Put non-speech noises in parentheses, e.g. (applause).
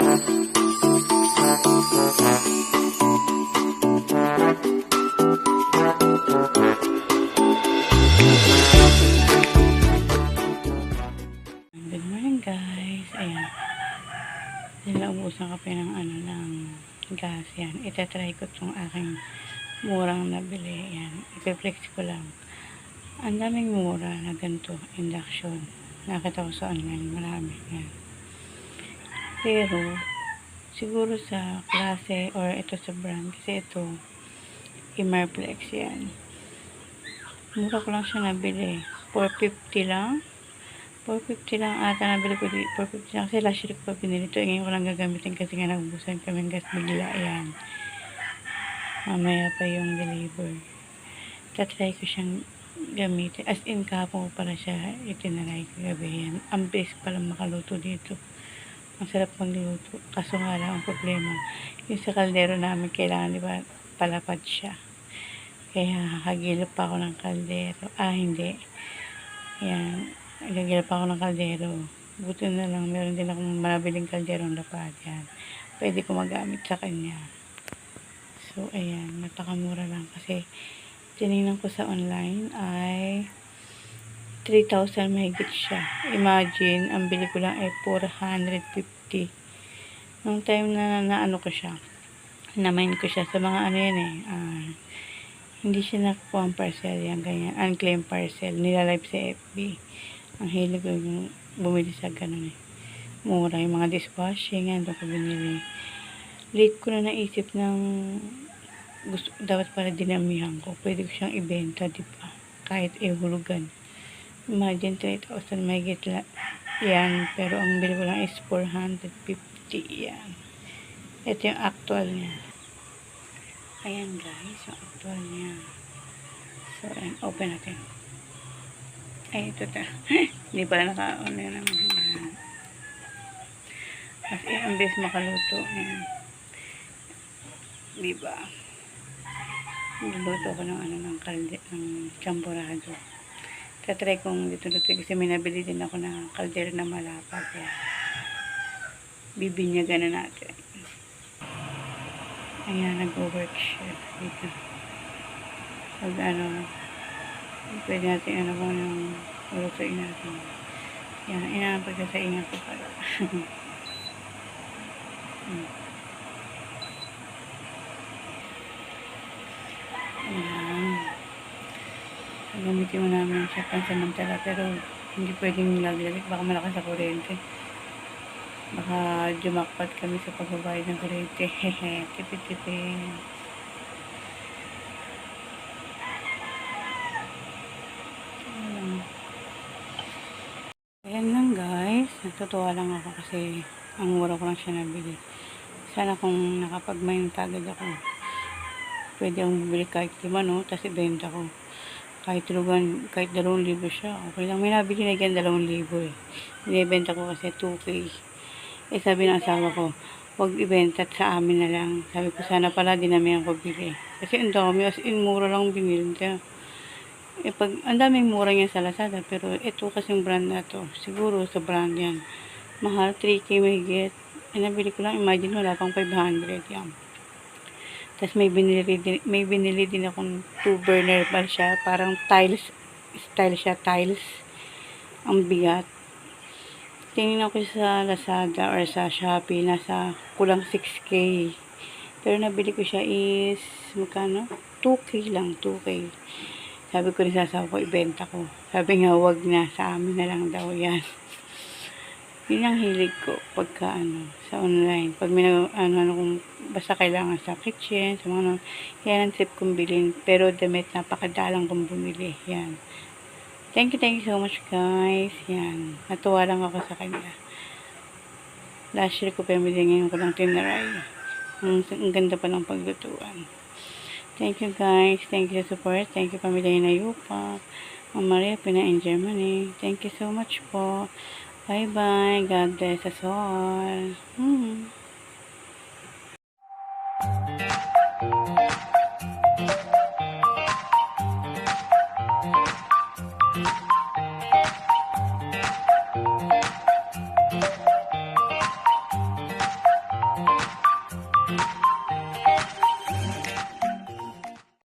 Good morning guys. Nilaubusan ko pa ng ano ng gas yan. Itatry ko tong aking murang nabili. Yan. Ipiplex ko lang. Ang daming mura na ganito. Induction. Nakita ko sa online. Marami. Yan. Pero, siguro sa klase or ito sa brand. Kasi ito, Imerplex yan. Mura ko lang siya nabili. 450 lang. 450 lang ata nabili ko dito. 450 lang. Kasi last year ko pa binili ito. Ngayon ko lang gagamitin kasi nga nagubusan kami ng gas bigla. Ayan. Mamaya pa yung deliver. Tatry ko siyang gamitin. As in, kahapon ko pala siya itinaray ko gabi. Yan. Ang best pala makaluto dito. Ang sarap magluto. Kaso nga lang ang problema. Yung sa kaldero namin, kailangan di ba palapad siya. Kaya hagilap pa ako ng kaldero. Ah, hindi. Yan. Nagagilap pa ako ng kaldero. Buti na lang, meron din akong mabiling kaldero ng lapad. Yan. Pwede ko magamit sa kanya. So, ayan. Napakamura lang. Kasi, tinignan ko sa online ay 3,000 mahigit siya. Imagine, ang bili ko lang ay 450. Nung time na naano ko siya, namain ko siya sa mga ano yan eh, ah, hindi siya nakukuha ang parcel yan, ganyan, unclaimed parcel, nilalive sa FB. Ang hilig ko yung bumili sa ganun eh. Mura yung mga dishwashing, yan, doon ko binili. Late ko na naisip ng gusto, dapat pala dinamihan ko. Pwede ko siyang ibenta, di ba? Kahit ihulugan. Imagine 3,000 mahigit la, yan, pero ang bili ko lang is 450 yan. Ito yung actual niya. Ayan guys, yung actual niya. So, ayan, open natin. Ay, ito ta. (laughs) Hindi pala naka-on na naman. Ayan. As in, ang best makaluto. Ayan. Diba? Niluto ko ng ano ng kalde, ng champurado. Tatry kong dito kasi may nabili din ako ng kaldero na malapad. Kaya, bibinyagan na natin. Ayan, nag-work siya dito. Pag ano, pwede natin ano kung yung ulutuin natin. Yan, inaan pagkasaingan ko pala. (laughs) hmm. Ayan. Gamitin mo namin siya pansamantala pero hindi pwedeng laglag. Baka malakas sa kuryente. Baka jumakpat kami sa pagbabayad ng kuryente. Hehe, (laughs) tipid-tipid. Ayan. Lang guys. Natutuwa lang ako kasi ang mura ko lang siya nabili. Sana kung nakapag-main agad ako. Pwede akong bumili kahit lima no. Tapos ibenta ko. Kahit lugan, kahit dalawang libo siya. Okay lang. May nabili na yan dalawang libo eh. Binibenta ko kasi 2K. Eh sabi ng asawa ko, huwag ibenta sa amin na lang. Sabi ko sana pala dinamihan ko bili. Kasi ang dami, as in mura lang binili. Eh pag, ang daming mura niya sa Lazada, pero ito kasing brand na to, siguro sa brand yan. Mahal, 3K mahigit. Eh nabili ko lang, imagine wala pang 500 yan. Tapos may binili din, may binili din akong two burner pa siya, parang tiles, style siya, tiles. Ang bigat tingnan ko sa Lazada or sa Shopee, nasa kulang 6K. Pero nabili ko siya is, magkano? 2K lang, 2K. Sabi ko rin sa asawa ko, ibenta ko. Sabi nga, wag na, sa amin na lang daw yan. Yun ang hilig ko pagka ano, sa online. Pag may ano, ano kung basta kailangan sa kitchen, sa mga ano, yan ang tip kong bilhin. Pero damit, napakadalang kong bumili. Yan. Thank you, thank you so much guys. Yan. Natuwa lang ako sa kanya. Last year ko pa yung bili ngayon ko lang tinaray. Ang, ang ganda pa ng paglutuan. Thank you guys. Thank you sa support. Thank you pamilya na Yupa. Mama Maria, Pina in Germany. Thank you so much po. Bye-bye. God bless us all. Mm -hmm.